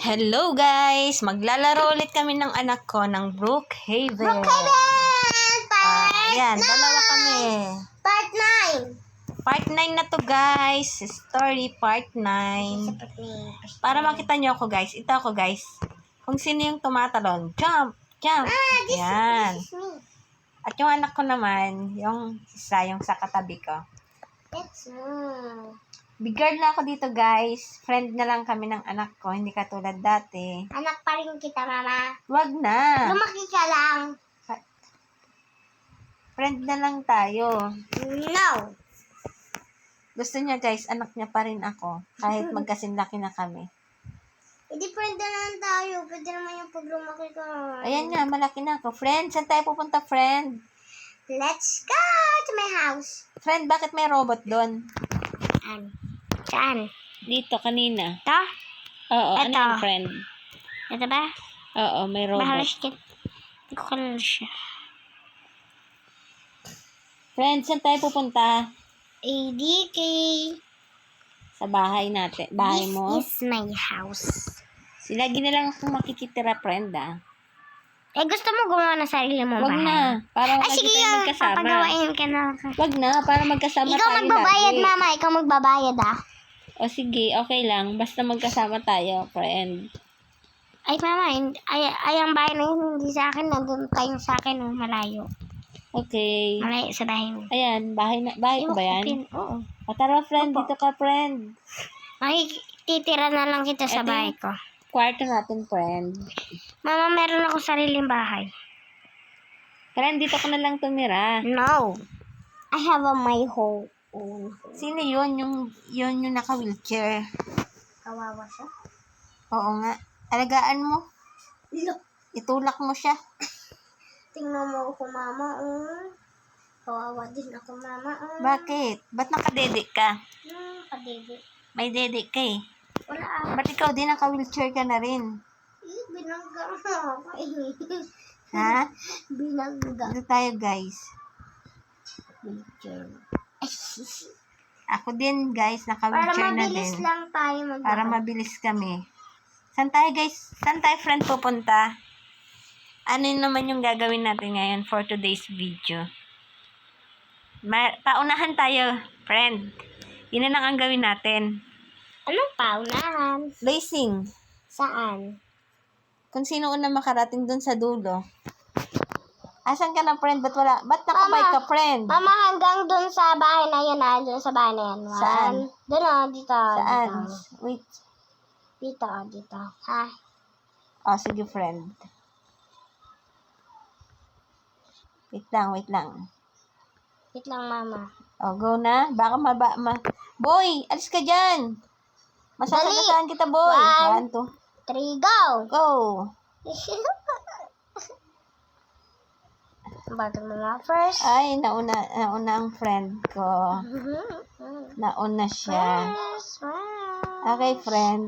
Hello guys! Maglalaro ulit kami ng anak ko ng Brookhaven. Brookhaven! Part yan, dalawa kami. Part 9! Part 9 na to guys. Story part 9. Para makita nyo ako guys. Ito ako guys. Kung sino yung tumatalon. Jump! Jump! Ah, this, this. At yung anak ko naman, yung isa, yung sa katabi ko. It's me. Bigard na ako dito guys. Friend na lang kami ng anak ko. Hindi katulad dati. Anak pa rin kita, mama. Wag na. Lumaki ka lang. Friend na lang tayo. No. Gusto niya guys, anak niya pa rin ako. Kahit magkasinlaki na kami. Hindi friend na lang tayo. Pwede naman yung pag lumaki ka. Ayan nga, malaki na ako. Friend, saan tayo pupunta, friend? Let's go to my house. Friend, bakit may robot doon? Saan? Saan? Dito, kanina. Ito? Oo, ano Eto. yung friend? Ito ba? Oo, may robot. Mahalas din. Hindi ko kalala siya. Friend, saan tayo pupunta? ADK. Sa bahay natin. Bahay This mo? is my house. Silagi na lang akong makikitira, friend, ah. Eh, gusto mo gumawa ng sarili mong Wag bahay? na. Para Ay, sige yun. magkasama. Papagawain ka na. Wag na, para magkasama Ikaw tayo magbabayad, lagi. mama. Ikaw magbabayad, ah. O sige, okay lang. Basta magkasama tayo, friend. Ay, mama, ay, ay, ang bahay na yun, hindi sa akin. Nandun tayo sa akin, oh, malayo. Okay. Malayo sa bahay mo. Ayan, bahay, na, bahay ko ba yan? Oo. O tara, friend. Dito ka, friend. Ay, titira na lang kita sa Eto bahay ko. Kwarto natin, friend. Mama, meron ako sariling bahay. Friend, dito ka na lang tumira. No. I have a my whole own. Sino yun? Yung, yun yung naka-wheelchair. Kawawa siya. Oo nga. Alagaan mo. Look. Itulak mo siya. Tingnan mo ako, mama. Oh. Kawawa din ako, mama. Oh. Bakit? Ba't nakadede ka? Hmm, kadede. May dede ka eh. Wala ah. Ba't ikaw din naka-wheelchair ka na rin? Eh, binangga mo ako eh. Ha? Binangga. Dito tayo, guys. Picture. Ako din, guys. Para Naka-wheelchair na mabilis din. lang tayo mag Para mabilis kami. Saan tayo, guys? Saan tayo, friend, pupunta? Ano yun naman yung gagawin natin ngayon for today's video? Ma- paunahan tayo, friend. Yun na lang ang gawin natin. Anong paunahan? Racing. Saan? Kung sino una makarating dun sa dulo. Asan ka na, friend? Ba't wala? Ba't nakabike Mama. ka, friend? Mama, hanggang dun sa bahay na yan ah. Dun sa bahay na yan. One. Saan? Dun ah, dito. Saan? Dito. Wait. Dito, ah, dito. Ha? Oh, sige, friend. Wait lang, wait lang. Wait lang, mama. Oh, go na. Baka maba... Ma boy, alis ka dyan. Masasagasaan kita, boy. One. One, two. Three, go! Go. Bago mama first. Ay, nauna, nauna ang friend ko. Mhm. Nauna siya. First one. Okay, friend.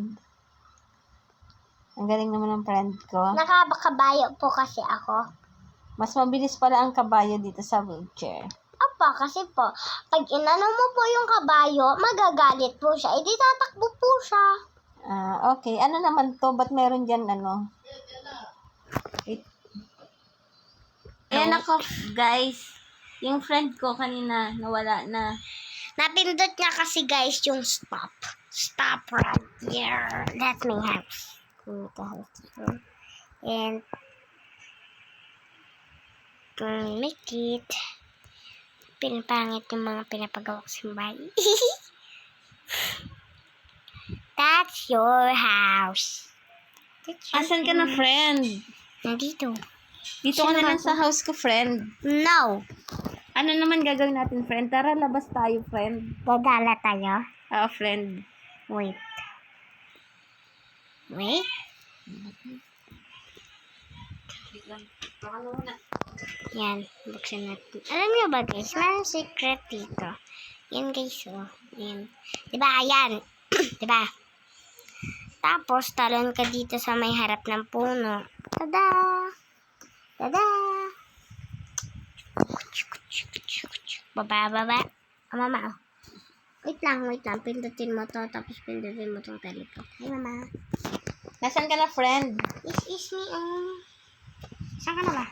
Ang galing naman ng friend ko. Nakabakabayo po kasi ako. Mas mabilis pala ang kabayo dito sa wheelchair. Apa, kasi po, pag inano mo po yung kabayo, magagalit po siya. Hindi tatakbo po siya. Ah, okay. Ano naman to? Ba't meron dyan ano? Wait. Ayan ako, guys. Yung friend ko kanina, nawala na. Napindot niya kasi guys yung stop. Stop right here. That's my house. And to make it pinapangit yung mga pinapagawa ko sa bahay. That's your house. That's your Asan ka na, friend? Nandito. Dito ka na lang sa house ko, friend. No. Ano naman gagawin natin, friend? Tara, labas tayo, friend. Gagala tayo. Ah, friend. Wait. Wait. Yan, buksan natin. Alam niyo ba guys, may secret dito. Yan guys, oh. Yan. Diba, ayan. diba? Tapos, talon ka dito sa may harap ng puno. Tada! Tada! Baba, baba. Ah, mama, oh. Wait lang, wait lang. Pindutin mo to, tapos pindutin mo tong telephone. Ay, mama. Nasaan ka na, friend? Is is me, um... Saan ka na ba?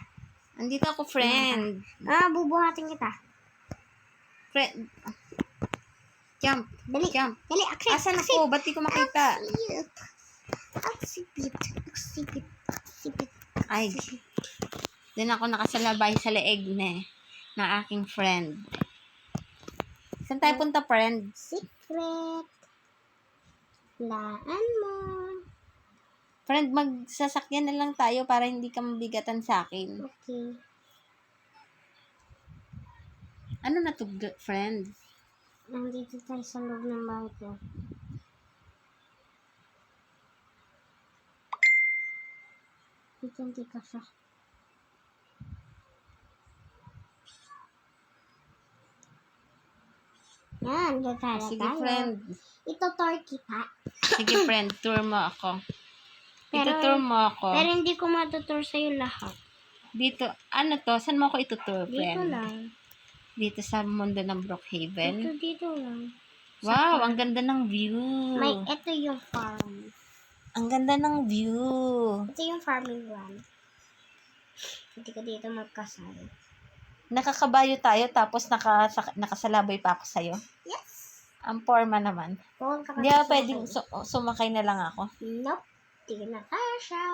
Andito ako, friend. Ah, bubuhatin kita. Friend. Jump. Dali. Jump. Dali, aksit. Asan ako? Ba't di ko makita? Aksipit. Aksipit. Aksipit. Aksipit. Ay. Doon ako nakasalabay sa leeg na ng aking friend. Saan tayo punta, friend? Secret. Laan mo. Friend, magsasakyan na lang tayo para hindi ka mabigatan sa akin. Okay. Ano na to, friend? Nandito tayo sa loob ng bahay ko. Dito hindi ka siya. Yan, gagala Sige, tayo. friend. Ito tour kita. Sige, friend. Tour mo ako. Pero- Itutour mo ako. Pero hindi ko matutour sa'yo lahat. Dito, ano to? Saan mo ako itutour, Dito friend? lang. Dito sa mundo ng Dito, Brookhaven? dito lang. Wow, ang ganda ng view. May, ito yung farm. Ang ganda ng view. Ito yung farming ground. Hindi ko dito magkasal. Nakakabayo tayo tapos naka, nakasalabay pa ako sa'yo. Yes! Ang forma naman. Ka Hindi ako pwedeng su- sumakay na lang ako. Nope. Di na kasha.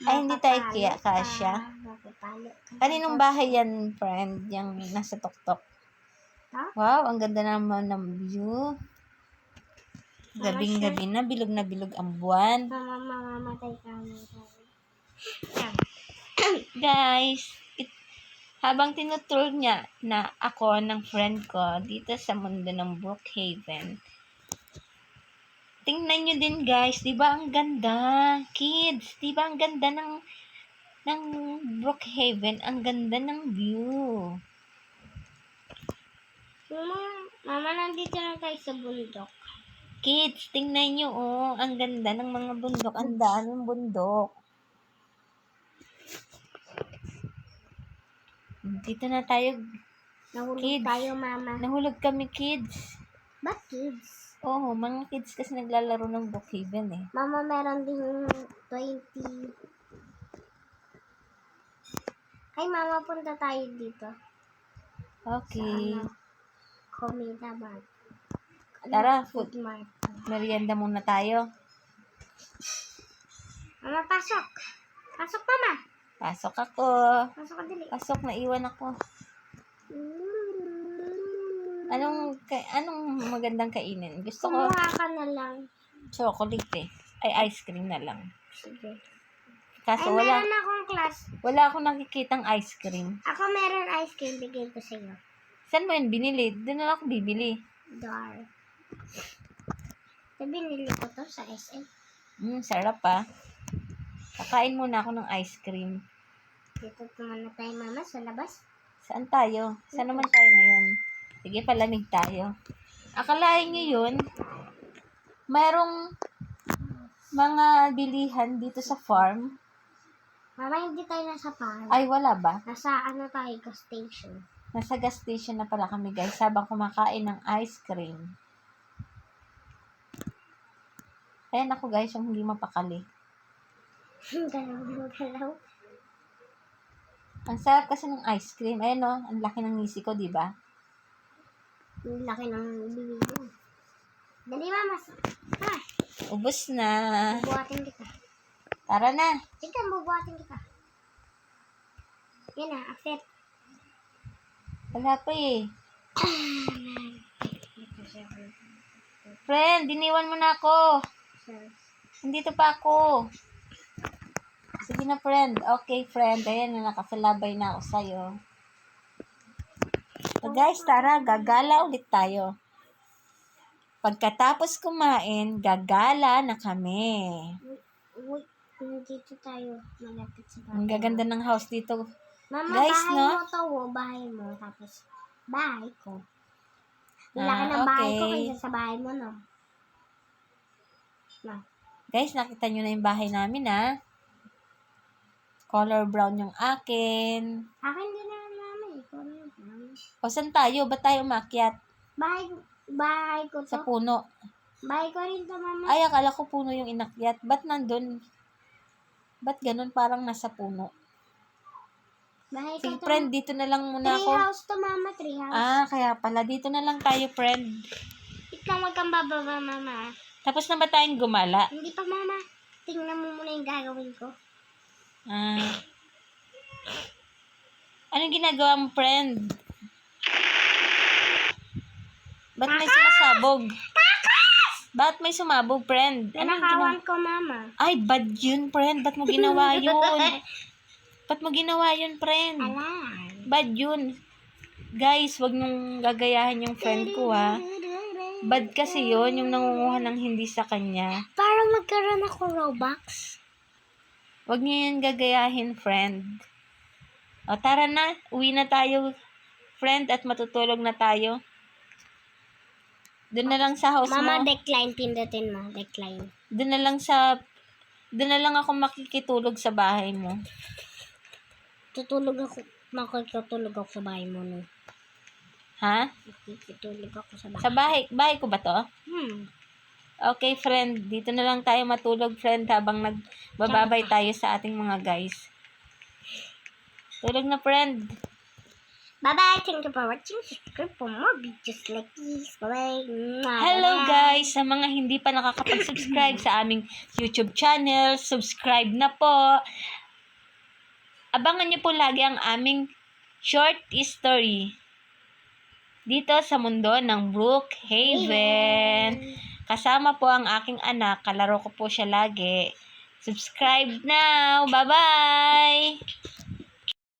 Ay, hindi tayo kaya ka. kasya. Mapapalo ka. Kaninong bahay yan, friend? Yung nasa tuktok. Ha? Wow, ang ganda naman ng view. Gabing-gabi na, bilog na bilog ang buwan. Mama, mamamatay ka. Guys, habang tinutur niya na ako ng friend ko dito sa mundo ng Brookhaven, tingnan nyo din guys, di ba ang ganda? Kids, di ba ang ganda ng ng Brookhaven? Ang ganda ng view. Mama, mama, nandito na tayo sa bundok. Kids, tingnan nyo oh, ang ganda ng mga bundok. Ang daming bundok. Dito na tayo. Nahulog Kids. tayo, mama. Nahulog kami kids. Ba't kids? Oo, mga kids kasi naglalaro ng Brookhaven eh. Mama, meron din 20. Ay, mama, punta tayo dito. Okay. Sa ano, Comida Mart. Ano, Tara, Food Mart. Merienda muna tayo. Mama, pasok. Pasok, mama. Pasok ako. Pasok ka dali. Pasok, naiwan ako. Anong, ka- anong magandang kainin? Gusto ko Kumuha ka na lang. chocolate eh. Ay, ice cream na lang. Sige. Kaso Ay, wala, meron akong class. wala akong nakikitang ice cream. Ako meron ice cream. Bigay ko sa'yo. Saan mo yun binili? Doon na ako bibili. Dar. Binili ko to sa SM. Mm, sarap ah. Kakain muna ako ng ice cream. Dito muna tayo, mama, sa labas. Saan tayo? Saan naman tayo ngayon? Sige, palamig tayo. Akalain nyo yun, mayroong mga bilihan dito sa farm. Mama, hindi tayo nasa farm. Ay, wala ba? Nasa ano tayo, gas station. Nasa gas station na pala kami guys habang kumakain ng ice cream. Ayan ako guys, yung hindi mapakali. Galaw, galaw. Ang sarap kasi ng ice cream. Ayan o, ang laki ng ngisi ko, di ba? Ang laki ng bibig mo. Dali, mama. Ha, Ubus na. bubuhatin kita. Tara na. Sige, bubuhatin kita. Yan na, akit. Wala pa eh. Friend, diniwan mo na ako. Nandito pa ako. Sige na, friend. Okay, friend. Ayan na, nakasalabay na ako sa'yo. So, guys, tara, gagala ulit tayo. Pagkatapos kumain, gagala na kami. Uy, dito tayo. Malapit sa bahay. Ang gaganda ng house dito. Mama, Guys, bahay no? mo to, oh, bahay mo. Tapos, bahay ko. Ang Ah, laki ng bahay ko kaysa sa bahay mo, no? No. Guys, nakita nyo na yung bahay namin, ha? Color brown yung akin. Akin din na mama eh. Na yun. O, saan tayo? Ba't tayo umakyat? Bahay, bahay ko to. Sa puno. Bye ko rin to, mama. Ay, akala ko puno yung inakyat. Ba't nandun? Ba't ganun parang nasa puno? Bye ko Sige, to. friend, dito na lang muna Tree ako. house to, mama. Tree house. Ah, kaya pala. Dito na lang tayo, friend. Ikaw wag kang bababa, mama. Tapos na ba tayong gumala? Hindi pa, mama. Tingnan mo muna yung gagawin ko. Ah. Anong ginagawa mo, friend? Ba't may sumasabog? Ba't may sumabog, friend? Anong ginawa? Ko, mama. Ay, bad yun, friend. Ba't mo ginawa yun? Ba't mo ginawa yun, friend? Alam. Bad yun. Guys, wag niyong gagayahin yung friend ko, ha? Bad kasi yun, yung nangunguha ng hindi sa kanya. Para magkaroon ako Robux. Wag niyo yun gagayahin, friend. O, tara na. Uwi na tayo, friend, at matutulog na tayo. Doon na lang sa house Mama, mo. decline. Pindutin mo. Decline. Doon na lang sa... Doon na lang ako makikitulog sa bahay mo. Tutulog ako. Makikitulog ako sa bahay mo, no? Ha? Makikitulog ako sa bahay. Sa bahay. Bahay ko ba to? Hmm. Okay, friend. Dito na lang tayo matulog, friend, habang nagbababay tayo sa ating mga guys. Tulog na, friend. Bye-bye. Thank you for watching. Subscribe for more videos like this. Bye-bye. Hello guys! Sa mga hindi pa nakakapag-subscribe sa aming YouTube channel, subscribe na po. Abangan niyo po lagi ang aming short history dito sa mundo ng Brookhaven. Kasama po ang aking anak. Kalaro ko po siya lagi. Subscribe now. Bye-bye!